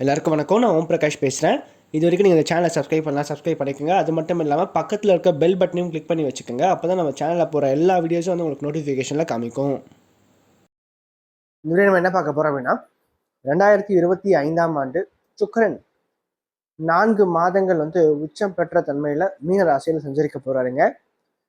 எல்லாருக்கும் வணக்கம். நான் ஓம் பிரகாஷ் பேசுகிறேன் இது வரைக்கும் நீங்கள் இந்த சேனலை சப்ஸ்கிரைப் பண்ணலாம் சப்ஸ்கிரைப் பண்ணிக்கோங்க. அது மட்டும் இல்லாமல் பக்கத்தில் இருக்க பெல் பட்டனையும் கிளிக் பண்ணி வச்சுக்கோங்க. அப்போ தான் நம்ம சேனலில் போகிற எல்லா வீடியோஸும் வந்து உங்களுக்கு நோட்டிஃபிகேஷனில் காமிக்கும். இந்த நம்ம என்ன பார்க்க போகிறோம் அப்படின்னா ரெண்டாயிரத்தி இருபத்தி ஐந்தாம் ஆண்டு சுக்கரன் நான்கு மாதங்கள் வந்து உச்சம் பெற்ற தன்மையில் மீன ராசியில் சஞ்சரிக்க போகிறாருங்க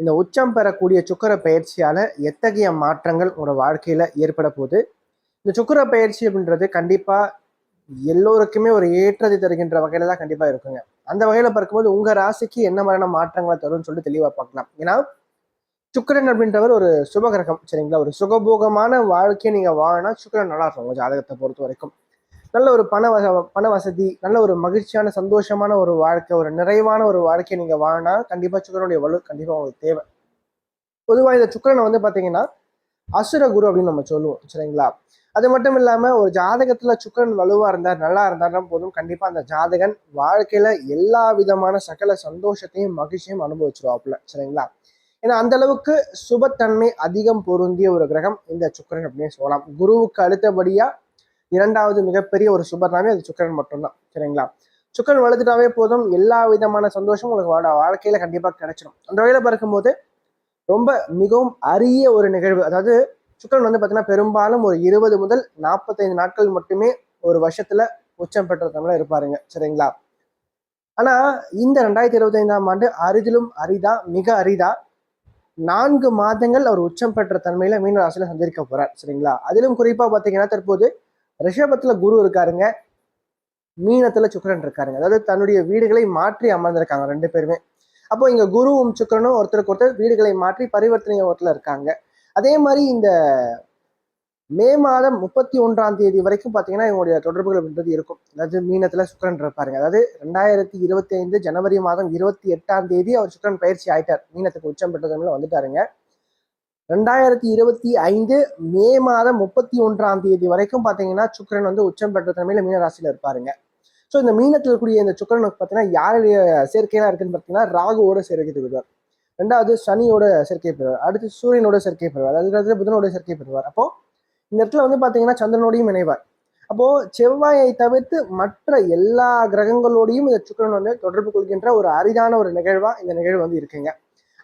இந்த உச்சம் பெறக்கூடிய சுக்கர பயிற்சியால் எத்தகைய மாற்றங்கள் உங்களோட வாழ்க்கையில் ஏற்பட போகுது? இந்த சுக்கர பயிற்சி அப்படின்றது கண்டிப்பாக எல்லோருக்குமே ஒரு ஏற்றத்தை தருகின்ற வகையில தான் கண்டிப்பா இருக்குங்க. அந்த வகையில பார்க்கும்போது உங்க ராசிக்கு என்ன மாதிரியான மாற்றங்களை தரும்னு சொல்லிட்டு தெளிவா பார்க்கலாம். ஏன்னா சுக்கரன் அப்படின்றவர் ஒரு சுபகிரகம் சரிங்களா? ஒரு சுகபோகமான வாழ்க்கையை நீங்க வாழனா சுக்கரன் நல்லா இருக்கும் உங்க ஜாதகத்தை பொறுத்த வரைக்கும். நல்ல ஒரு பண வச பண வசதி நல்ல ஒரு மகிழ்ச்சியான சந்தோஷமான ஒரு வாழ்க்கை ஒரு நிறைவான ஒரு வாழ்க்கையை நீங்க வாழினா கண்டிப்பா சுக்கரனுடைய வலு கண்டிப்பா உங்களுக்கு தேவை. பொதுவாக இந்த சுக்கரனை வந்து பாத்தீங்கன்னா அசுர குரு அப்படின்னு நம்ம சொல்லுவோம் சரிங்களா? அது மட்டும் இல்லாம ஒரு ஜாதகத்துல சுக்கரன் வலுவா இருந்தார் நல்லா இருந்தார்னா போதும். கண்டிப்பா அந்த ஜாதகன் வாழ்க்கையில எல்லா விதமான சகல சந்தோஷத்தையும் மகிழ்ச்சியும் அனுபவிச்சிருவாப்புல சரிங்களா? ஏன்னா அந்த அளவுக்கு சுபத்தன்மை அதிகம் பொருந்திய ஒரு கிரகம் இந்த சுக்கரன் அப்படின்னு சொல்லலாம். குருவுக்கு அடுத்தபடியா இரண்டாவது மிகப்பெரிய ஒரு சுபர்னாவே அது சுக்கரன் மட்டும்தான் சரிங்களா? சுக்கரன் வளர்த்துட்டாவே போதும். எல்லா விதமான சந்தோஷமும் உங்களுக்கு வாழ்க்கையில கண்டிப்பா கிடைச்சிடும் அந்த வகையில பார்க்கும்போது ரொம்ப மிகவும் அரிய ஒரு நிகழ்வு. அதாவது சுக்கரன் வந்து பார்த்தீங்கன்னா பெரும்பாலும் ஒரு இருபது முதல் நாற்பத்தைந்து நாட்கள் மட்டுமே ஒரு வருஷத்துல உச்சம் பெற்ற இருப்பாருங்க. சரிங்களா? ஆனா இந்த ரெண்டாயிரத்தி இருபத்தி ஐந்தாம் ஆண்டு அரிதிலும் அரிதா மிக அரிதா நான்கு மாதங்கள் அவர் உச்சம் பெற்ற தன்மையில மீன ராசியில சந்திரிக்க போறார். சரிங்களா? அதிலும் குறிப்பா பாத்தீங்கன்னா தற்போது ரிஷபத்துல குரு இருக்காருங்க. மீனத்துல சுக்கரன் இருக்காருங்க. அதாவது தன்னுடைய வீடுகளை மாற்றி அமர்ந்திருக்காங்க ரெண்டு பேருமே. அப்போ இங்க குருவும் சுக்கரனும் ஒருத்தருக்கு ஒருத்தர் வீடுகளை மாற்றி பரிவர்த்தனை ஓரத்துல இருக்காங்க. அதே மாதிரி இந்த மே மாதம் முப்பத்தி ஒன்றாம் தேதி வரைக்கும் பார்த்தீங்கன்னா இவங்களுடைய தொடர்புகள் அப்படின்றது இருக்கும். அதாவது மீனத்தில் சுக்கரன் இருப்பாருங்க அதாவது ரெண்டாயிரத்தி இருபத்தி ஐந்து ஜனவரி மாதம் இருபத்தி எட்டாம் தேதி அவர் சுக்கரன் பயிற்சி ஆயிட்டார். மீனத்துக்கு உச்சம் பெற்றதுல வந்துட்டாருங்க. ரெண்டாயிரத்தி இருபத்தி ஐந்து மே மாதம் முப்பத்தி ஒன்றாம் தேதி வரைக்கும் பார்த்தீங்கன்னா சுக்கரன் வந்து உச்சம் பெற்ற தன்மையில மீனராசியில் இருப்பாருங்க. ஸோ இந்த மீனத்தில் இருக்கக்கூடிய இந்த சுக்கரனுக்கு பார்த்தீங்கன்னா யாருடைய சேர்க்கையெல்லாம் இருக்குன்னு பார்த்தீங்கன்னா ராகுவோட சேர்க்கை பெறுவார். ரெண்டாவது சனியோட சேர்க்கை பெறுவார். அடுத்து சூரியனோட சேர்க்கை பெறுவார். அதாவது புதனோட சேர்க்கை பெறுவார். அப்போ இந்த இடத்துல வந்து பார்த்தீங்கன்னா சந்திரனோடையும் இணைவார். அப்போ செவ்வாயை தவிர்த்து மற்ற எல்லா கிரகங்களோடையும் இந்த சுக்கரன் வந்து தொடர்பு கொள்கின்ற ஒரு அரிதான ஒரு நிகழ்வா இந்த நிகழ்வு வந்து இருக்குங்க.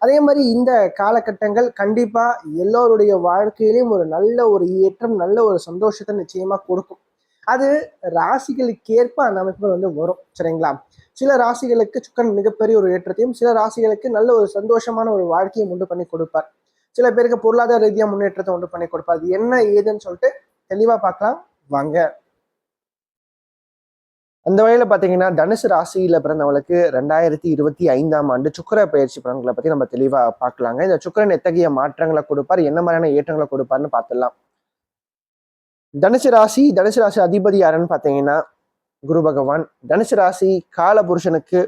அதே மாதிரி இந்த காலகட்டங்கள் கண்டிப்பா எல்லோருடைய வாழ்க்கையிலையும் ஒரு நல்ல ஒரு ஏற்றம் நல்ல ஒரு சந்தோஷத்தை நிச்சயமா கொடுக்கும். அது ராசிகளுக்கேற்ப அந்த அமைப்புகள் வந்து வரும் சரிங்களா? சில ராசிகளுக்கு சுக்கன் மிகப்பெரிய ஒரு ஏற்றத்தையும் சில ராசிகளுக்கு நல்ல ஒரு சந்தோஷமான ஒரு வாழ்க்கையை உண்டு பண்ணி கொடுப்பார். சில பேருக்கு பொருளாதார ரீதியாக முன்னேற்றத்தை உண்டு பண்ணி கொடுப்பார். அது என்ன ஏதுன்னு சொல்லிட்டு தெளிவாக பார்க்கலாம். வாங்க. அந்த வகையில் பார்த்தீங்கன்னா தனுசு ராசியில் பிறந்தவங்களுக்கு ரெண்டாயிரத்தி இருபத்தி ஐந்தாம் ஆண்டு சுக்கர பயிற்சி பலன்களை பற்றி நம்ம தெளிவாக பார்க்கலாங்க. இந்த சுக்கரன் எத்தகைய மாற்றங்களை கொடுப்பார் என்ன மாதிரியான ஏற்றங்களை கொடுப்பார்னு பார்த்துடலாம். தனுசு ராசி தனுசு ராசி அதிபதி யாருன்னு பார்த்தீங்கன்னா குரு பகவான். தனுசு ராசி கால புருஷனுக்கு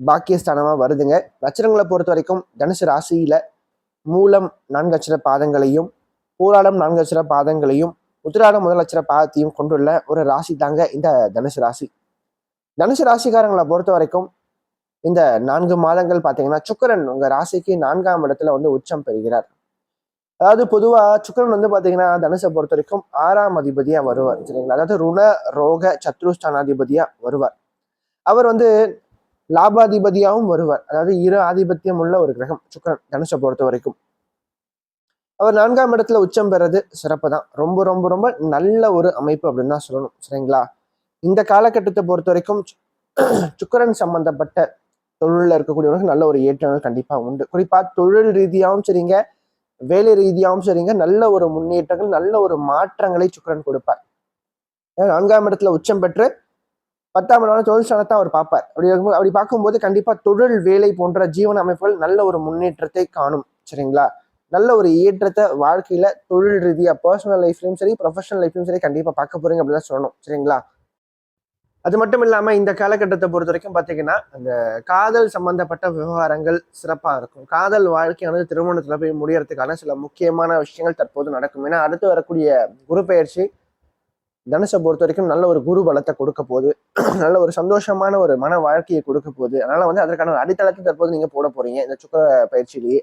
பாக்கியஸ்தானமாக வருதுங்க. நட்சத்திரங்களை பொறுத்த வரைக்கும் தனுசு ராசியில் மூலம் நான்கு அச்சர பாதங்களையும் போராடம் நான்கு அச்சர பாதங்களையும் உத்திராடம் முதல் அச்சர பாதத்தையும் கொண்டுள்ள ஒரு ராசி தாங்க இந்த தனுசு ராசி. தனுசு ராசிக்காரங்களை பொறுத்த வரைக்கும் இந்த நான்கு மாதங்கள் பார்த்தீங்கன்னா சுக்கரன் உங்கள் ராசிக்கு நான்காம் இடத்துல வந்து உச்சம் பெறுகிறார். அதாவது பொதுவா சுக்கரன் வந்து பாத்தீங்கன்னா தனுசை பொறுத்த வரைக்கும் ஆறாம் அதிபதியா வருவார் சரிங்களா? அதாவது ருண ரோக சத்ருஸ்தானாதிபதியாக வருவார். அவர் வந்து லாபாதிபதியாகவும் வருவார். அதாவது இரு ஆதிபத்தியம் உள்ள ஒரு கிரகம் சுக்கரன் தனுஷை பொறுத்த வரைக்கும். அவர் நான்காம் இடத்துல உச்சம் பெறது சிறப்பு தான். ரொம்ப ரொம்ப ரொம்ப நல்ல ஒரு அமைப்பு அப்படின்னு தான் சொல்லணும் சரிங்களா? இந்த காலகட்டத்தை பொறுத்த வரைக்கும் சுக்கரன் சம்பந்தப்பட்ட தொழிலில் இருக்கக்கூடியவர்கள் நல்ல ஒரு ஏற்றங்கள் கண்டிப்பாக உண்டு. குறிப்பாக தொழில் ரீதியாகவும் சரிங்க வேலை ரீதியாகவும் சரிங்க. நல்ல ஒரு முன்னேற்றங்கள் நல்ல ஒரு மாற்றங்களை சுக்கரன் கொடுப்பார். நான்காம் இடத்துல உச்சம் பெற்று பத்தாம் இடம் தொழில் ஸ்தானத்தை அவர் பார்ப்பார். அப்படி அப்படி பார்க்கும்போது கண்டிப்பா தொழில் வேலை போன்ற ஜீவன அமைப்புகள் நல்ல ஒரு முன்னேற்றத்தை காணும். சரிங்களா? நல்ல ஒரு ஏற்றத்தை வாழ்க்கையில தொழில் ரீதியா பர்சனல் லைஃப்லயும் சரி ப்ரொஃபஷனல் லைஃப்லயும் சரி கண்டிப்பா பார்க்க போறீங்க அப்படின்னு சொல்லணும். சரிங்களா? அது மட்டும் இல்லாமல் இந்த காலகட்டத்தை பொறுத்த வரைக்கும் பார்த்தீங்கன்னா அந்த காதல் சம்பந்தப்பட்ட விவகாரங்கள் சிறப்பாக இருக்கும். காதல் வாழ்க்கையானது திருமணத்தில் போய் முடியறதுக்கான சில முக்கியமான விஷயங்கள் தற்போது நடக்கும். ஏன்னா அடுத்து வரக்கூடிய குரு பயிற்சி தனுஷை பொறுத்த வரைக்கும் நல்ல ஒரு குரு பலத்தை கொடுக்க போகுது. நல்ல ஒரு சந்தோஷமான ஒரு மன வாழ்க்கையை கொடுக்க போகுது. அதனால வந்து அதற்கான அடித்தளத்தை தற்போது நீங்கள் போட போறீங்க. இந்த சுக்கர பயிற்சியிலேயே.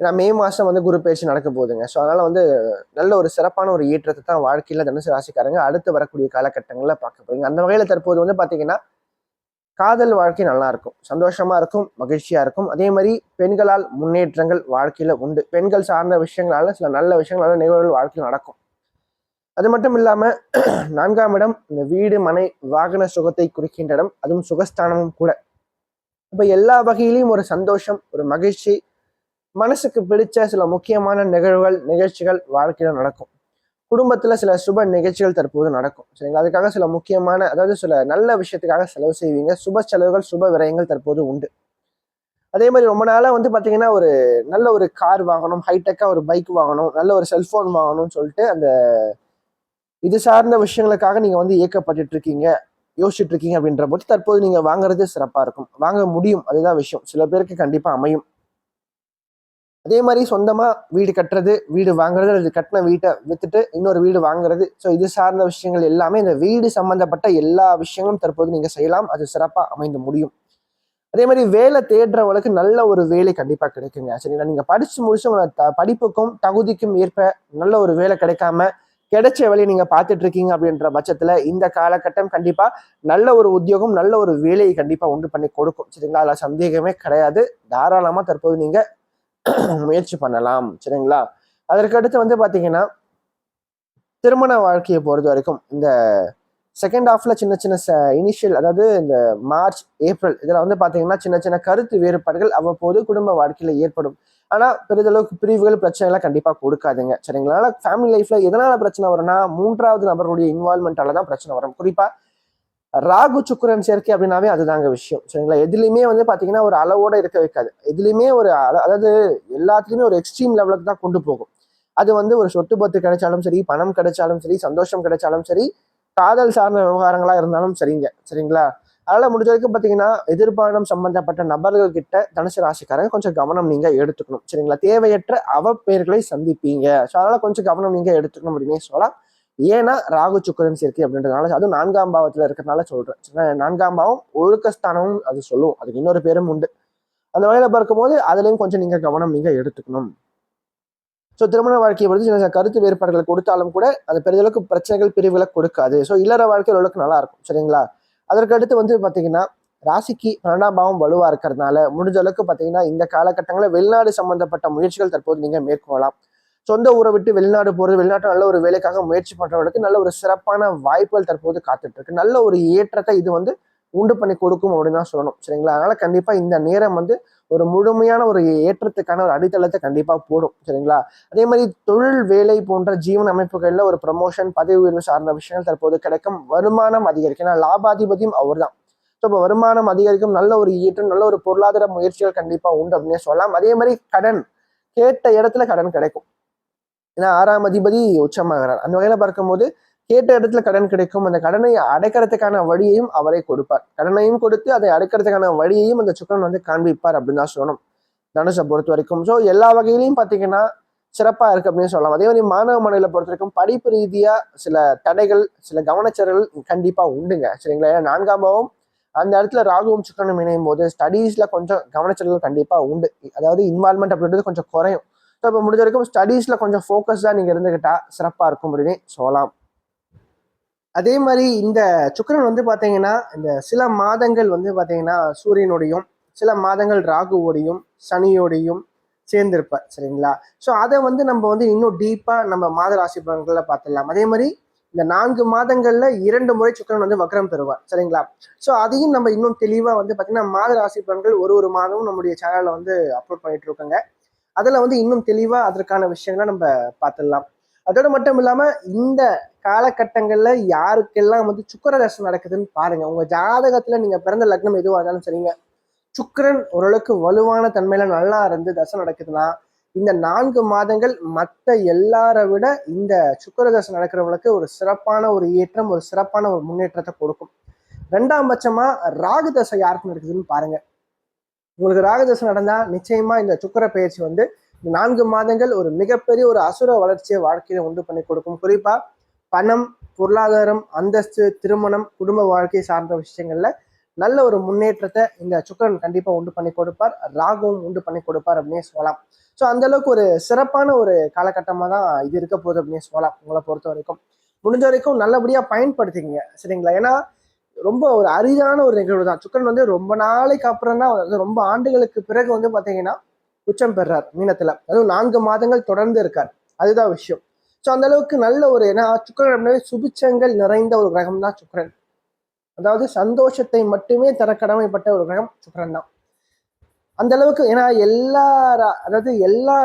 ஏன்னா மே மாதம் வந்து குரு பயிற்சி நடக்க போகுதுங்க. ஸோ அதனால் வந்து நல்ல ஒரு சிறப்பான ஒரு ஏற்றத்தை தான் வாழ்க்கையில் தனுசு ராசிக்காரங்க அடுத்து வரக்கூடிய காலகட்டங்களில் பார்க்க போகிறீங்க அந்த வகையில் தற்போது வந்து பார்த்தீங்கன்னா காதல் வாழ்க்கை நல்லா இருக்கும் சந்தோஷமா இருக்கும் மகிழ்ச்சியா இருக்கும். அதே மாதிரி பெண்களால் முன்னேற்றங்கள் வாழ்க்கையில உண்டு. பெண்கள் சார்ந்த விஷயங்களால சில நல்ல விஷயங்களால நிகழ்வுகள் வாழ்க்கையில் நடக்கும். அது மட்டும் இல்லாம நான்காம் இடம் இந்த வீடு மனை வாகன சுகத்தை குறிக்கின்ற இடம். அதுவும் சுகஸ்தானமும் கூட. இப்ப எல்லா வகையிலையும் ஒரு சந்தோஷம் ஒரு மகிழ்ச்சி மனசுக்கு பிடிச்ச சில முக்கியமான நிகழ்வுகள் நிகழ்ச்சிகள் வாழ்க்கையில் நடக்கும். குடும்பத்தில் சில சுப நிகழ்ச்சிகள் தற்போது நடக்கும். சரிங்களா? அதுக்காக சில முக்கியமான அதாவது சில நல்ல விஷயத்துக்காக செலவு செய்வீங்க. சுப செலவுகள் சுப விரயங்கள் தற்போது உண்டு. அதே மாதிரி ரொம்ப நாளாக வந்து பார்த்தீங்கன்னா ஒரு நல்ல ஒரு கார் வாங்கணும் ஹைடெக்காக ஒரு பைக் வாங்கணும் நல்ல ஒரு செல்ஃபோன் வாங்கணும்னு சொல்லிட்டு அந்த இது சார்ந்த விஷயங்களுக்காக நீங்கள் வந்து இயக்கப்பட்டுட்டு இருக்கீங்க யோசிச்சுட்டு இருக்கீங்க அப்படின்ற போது தற்போது நீங்கள் வாங்குறது சிறப்பாக இருக்கும். வாங்க முடியும். அதுதான் விஷயம். சில பேருக்கு கண்டிப்பாக அமையும். அதே மாதிரி சொந்தமாக வீடு கட்டுறது வீடு வாங்குறது அல்லது கட்டின வீட்டை வித்துட்டு இன்னொரு வீடு வாங்குறது. ஸோ இது சார்ந்த விஷயங்கள் எல்லாமே இந்த வீடு சம்மந்தப்பட்ட எல்லா விஷயங்களும் தற்போது நீங்கள் செய்யலாம். அது சிறப்பாக அமைந்து முடியும். அதே மாதிரி வேலை தேடுறவங்களுக்கு நல்ல ஒரு வேலை கண்டிப்பாக கிடைக்குங்க. சரிங்களா? நீங்கள் படித்து முடிச்சு உங்களை த- படிப்புக்கும் தகுதிக்கும் ஏற்ப நல்ல ஒரு வேலை கிடைக்காம கிடைச்ச வேலையை நீங்கள் பார்த்துட்டு இருக்கீங்க அப்படின்ற பட்சத்தில் இந்த காலகட்டம் கண்டிப்பாக நல்ல ஒரு உத்தியோகம் நல்ல ஒரு வேலையை கண்டிப்பாக உண்டு பண்ணி கொடுக்கும். சரிங்களா? அதில் சந்தேகமே கிடையாது. தாராளமாக தற்போது நீங்கள் முயற்சி பண்ணலாம் சரிங்களா? அதற்கடுத்து வந்து பார்த்தீங்கன்னா திருமண வாழ்க்கையை பொறுத்த வரைக்கும் இந்த செகண்ட் ஹாஃப்ல சின்ன சின்ன இனிஷியல் அதாவது இந்த மார்ச் ஏப்ரல் இதில் வந்து பார்த்தீங்கன்னா சின்ன சின்ன கருத்து வேறுபாடுகள் அவ்வப்போது குடும்ப வாழ்க்கையில் ஏற்படும். ஆனால் பெரிதளவுக்கு பிரிவுகள் பிரச்சனைலாம் கண்டிப்பாக கொடுக்காதுங்க சரிங்களா? ஃபேமிலி லைஃப்ல எதனால பிரச்சனை வரும்னா மூன்றாவது நபருடைய இன்வால்மெண்ட்டால தான் பிரச்சனை வரும். குறிப்பாக ராகு சுக்கிரன் சேர்க்கை அப்படின்னாவே அதுதாங்க விஷயம். சரிங்களா? எதுலையுமே வந்து பார்த்தீங்கன்னா ஒரு அளவோட இருக்க வைக்காது. எதுலையுமே ஒரு அதாவது எல்லாத்துலேயுமே ஒரு எக்ஸ்ட்ரீம் லெவலுக்கு தான் கொண்டு போகும். அது வந்து ஒரு சொத்து பத்து கிடைச்சாலும் சரி பணம் கிடைச்சாலும் சரி சந்தோஷம் கிடைச்சாலும் சரி காதல் சார்ந்த விவகாரங்களாக இருந்தாலும் சரிங்க. சரிங்களா? அதனால் முடிஞ்ச வரைக்கும் பார்த்தீங்கன்னா எதிர்பாரம் சம்பந்தப்பட்ட நபர்கள் கிட்ட தனுசு ராசிக்காரங்க கொஞ்சம் கவனம் நீங்கள் எடுத்துக்கணும். சரிங்களா? தேவையற்ற அவப்பெயர்களை சந்திப்பீங்க. ஸோ அதனால் கொஞ்சம் கவனம் நீங்கள் எடுத்துக்கணும் அப்படின்னே சொல்லலாம். ஏன்னா ராகு சுக்கரன் சேர்க்கை அப்படின்றதுனால அதுவும் நான்காம் பாவத்துல இருக்கிறதுனால சொல்றேன். நான்காம் பாவம் ஒழுக்கஸ்தானமும் அது சொல்லுவோம். அதுக்கு இன்னொரு பேரும் உண்டு. அந்த வகையில பார்க்கும்போது அதுலயும் கொஞ்சம் நீங்க கவனம் நீங்க எடுத்துக்கணும். ஸோ திருமண வாழ்க்கையை பொறுத்து சில கருத்து வேறுபாடுகளை கொடுத்தாலும் கூட அது பெரிதளவுக்கு பிரச்சனைகள் பிரிவுகளை கொடுக்காது. ஸோ இல்லற வாழ்க்கையில் ஓரளவுக்கு நல்லா இருக்கும். சரிங்களா? அதற்கு அடுத்து வந்து பார்த்தீங்கன்னா ராசிக்கு பன்னெண்டாம் பாவம் வலுவாக இருக்கிறதுனால முடிஞ்ச அளவுக்கு பார்த்தீங்கன்னா இந்த காலகட்டங்களில் வெளிநாடு சம்பந்தப்பட்ட முயற்சிகள் தற்போது நீங்கள் மேற்கொள்ளலாம். சொந்த ஊரை விட்டு வெளிநாடு போறது வெளிநாட்டு நல்ல ஒரு வேலைக்காக முயற்சி பண்றவங்களுக்கு நல்ல ஒரு சிறப்பான வாய்ப்புகள் தற்போது காத்துட்டு இருக்கு நல்ல ஒரு ஏற்றத்தை இது வந்து உண்டு பண்ணி கொடுக்கும் அப்படின்னு தான் சொல்லணும். சரிங்களா? அதனால கண்டிப்பா இந்த நேரம் வந்து ஒரு முழுமையான ஒரு ஏற்றத்துக்கான ஒரு அடித்தளத்தை கண்டிப்பா போடும். சரிங்களா? அதே மாதிரி தொழில் வேலை போன்ற ஜீவன அமைப்புகள்ல ஒரு ப்ரமோஷன் பதவி உயர்வு சார்ந்த விஷயங்கள் தற்போது கிடைக்கும். வருமானம் அதிகரிக்கும். ஏன்னா லாபாதிபதியும் அவர் தான் ஸோ இப்போ வருமானம் அதிகரிக்கும். நல்ல ஒரு ஈட்டம் நல்ல ஒரு பொருளாதார முயற்சிகள் கண்டிப்பா உண்டு அப்படின்னே சொல்லலாம். அதே மாதிரி கடன். கேட்ட இடத்துல கடன் கிடைக்கும். ஏன்னா ஆறாம் அதிபதி உச்சமாகிறார். அந்த வகையில் பார்க்கும்போது கேட்ட இடத்துல கடன் கிடைக்கும். அந்த கடனை அடைக்கிறதுக்கான வழியையும் அவரே கொடுப்பார். கடனையும் கொடுத்து அதை அடைக்கிறதுக்கான வழியையும் அந்த சுக்கரன் வந்து காண்பிப்பார் அப்படின்னு தான் சொல்லணும். தனுஷை பொறுத்த வரைக்கும். ஸோ எல்லா வகையிலையும் பார்த்தீங்கன்னா சிறப்பாக இருக்கு அப்படின்னு சொல்லலாம். அதே மாதிரி மாணவ மனையில பொறுத்த வரைக்கும் படிப்பு ரீதியாக சில தடைகள் சில கவனச்செறல் கண்டிப்பாக உண்டுங்க. சரிங்களா? ஏன்னா நான்காம் பாவம் அந்த இடத்துல ராகுவும் சுக்கரனும் இணையும் போது ஸ்டடீஸில் கொஞ்சம் கவனச்செறல் கண்டிப்பாக உண்டு. அதாவது இன்வால்மெண்ட் அப்படின்றது கொஞ்சம் குறையும். ஸோ இப்போ முடிஞ்ச வரைக்கும் ஸ்டடீஸில் கொஞ்சம் ஃபோக்கஸ்டாக நீங்கள் இருந்துக்கிட்டால் சிறப்பாக இருக்கும் அப்படின்னு சொல்லலாம். அதே மாதிரி இந்த சுக்கிரன் வந்து பார்த்தீங்கன்னா இந்த சில மாதங்கள் வந்து பார்த்தீங்கன்னா சூரியனுடையும் சில மாதங்கள் ராகுவோடையும் சனியோடையும் சேர்ந்திருப்பார் சரிங்களா? ஸோ அதை வந்து நம்ம வந்து இன்னும் டீப்பாக நம்ம மாத ராசி பலன்களில் பார்த்துடலாம். அதே மாதிரி இந்த நான்கு மாதங்களில் இரண்டு முறை சுக்கிரன் வந்து வக்ரம் பெறுவார் சரிங்களா? ஸோ அதையும் நம்ம இன்னும் தெளிவாக வந்து பாத்தீங்கன்னா மாத ராசி பலன்கள் ஒரு ஒரு மாதமும் நம்முடைய சேனலில் வந்து அப்லோட் பண்ணிட்டு இருக்கோங்க. அதில் வந்து இன்னும் தெளிவாக அதற்கான விஷயங்களை நம்ம பார்த்துடலாம். அதோடு மட்டும் இல்லாமல் இந்த காலகட்டங்களில் யாருக்கெல்லாம் வந்து சுக்கர நடக்குதுன்னு பாருங்கள் உங்கள் ஜாதகத்தில் நீங்கள் பிறந்த லக்னம் எதுவாக இருந்தாலும் சரிங்க. சுக்கரன் ஓரளவுக்கு வலுவான தன்மையில் நல்லா இருந்து தசை நடக்குதுன்னா இந்த நான்கு மாதங்கள் மற்ற எல்லாரை விட இந்த சுக்கிர தசை நடக்கிறவங்களுக்கு ஒரு சிறப்பான ஒரு ஏற்றம் ஒரு சிறப்பான ஒரு முன்னேற்றத்தை கொடுக்கும். ரெண்டாம் பட்சமா ராகு தசை யாருக்கு நடக்குதுன்னு பாருங்க. உங்களுக்கு ராகு நடந்தால் நடந்தா நிச்சயமா இந்த சுக்கர பயிற்சி வந்து நான்கு மாதங்கள் ஒரு மிகப்பெரிய ஒரு அசுர வளர்ச்சியை வாழ்க்கையில உண்டு பண்ணி கொடுக்கும். குறிப்பா பணம் பொருளாதாரம் அந்தஸ்து திருமணம் குடும்ப வாழ்க்கை சார்ந்த விஷயங்கள்ல நல்ல ஒரு முன்னேற்றத்தை இந்த சுக்கரன் கண்டிப்பா உண்டு பண்ணி கொடுப்பார். ராகுவும் உண்டு பண்ணி கொடுப்பார் அப்படின்னே சொல்லலாம். ஸோ அந்த அளவுக்கு ஒரு சிறப்பான ஒரு காலகட்டமாக தான் இது இருக்க போகுது அப்படின்னே சொல்லலாம். உங்களை பொறுத்த வரைக்கும். முடிஞ்ச வரைக்கும் நல்லபடியாக பயன்படுத்திக்கங்க. சரிங்களா? ஏன்னா ரொம்ப ஒரு அரிதான ஒரு நிகழ்வு தான். சுக்கரன் வந்து ரொம்ப நாளைக்கு அப்புறம் அதாவது ரொம்ப ஆண்டுகளுக்கு பிறகு வந்து பார்த்தீங்கன்னா உச்சம் பெறார் மீனத்தில். அதுவும் நான்கு மாதங்கள் தொடர்ந்து இருக்கார். அதுதான் விஷயம். ஸோ அந்த அளவுக்கு நல்ல ஒரு ஏன்னா சுக்கரன் அப்படின்னாவே சுபிச்சங்கள் நிறைந்த ஒரு கிரகம் தான் சுக்கரன். அதாவது சந்தோஷத்தை மட்டுமே தர கடமைப்பட்ட ஒரு கிரகம் சுக்கரன் தான். அந்த அளவுக்கு ஏன்னா எல்லா அதாவது எல்லா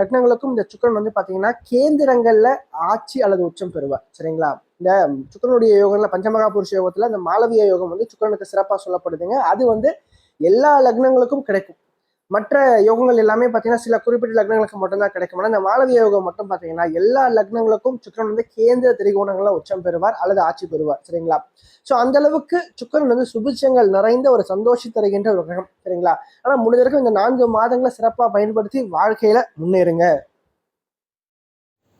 லக்னங்களுக்கும் இந்த சுக்கரன் வந்து பார்த்தீங்கன்னா கேந்திரங்கள்ல ஆட்சி அல்லது உச்சம் பெறுவார். சரிங்களா? இந்த சுக்கரனுடைய யோகம்ல பஞ்சமகா புருஷ யோகத்துல இந்த மாலவிய யோகம் வந்து சுக்கரனுக்கு சிறப்பா சொல்லப்படுதுங்க. அது வந்து எல்லா லக்னங்களுக்கும் கிடைக்கும். மற்ற யோகங்கள் எல்லாமே பார்த்தீங்கன்னா சில குறிப்பிட்ட லக்னங்களுக்கு மட்டும்தான் கிடைக்கும். ஆனால் இந்த மாலவிய யோகம் மட்டும் பார்த்தீங்கன்னா எல்லா லக்னங்களுக்கும் சுக்கரன் வந்து கேந்திர திரிகோணங்களில் உச்சம் பெறுவார் அல்லது ஆட்சி பெறுவார். சரிங்களா? ஸோ அந்த அளவுக்கு சுக்கரன் வந்து சுபிட்சங்கள் நிறைந்த ஒரு சந்தோஷம் தருகின்ற ஒரு கிரகம். சரிங்களா? ஆனால் முடிஞ்ச வரைக்கும் இந்த நான்கு மாதங்களை சிறப்பாக பயன்படுத்தி வாழ்க்கையில முன்னேறுங்க.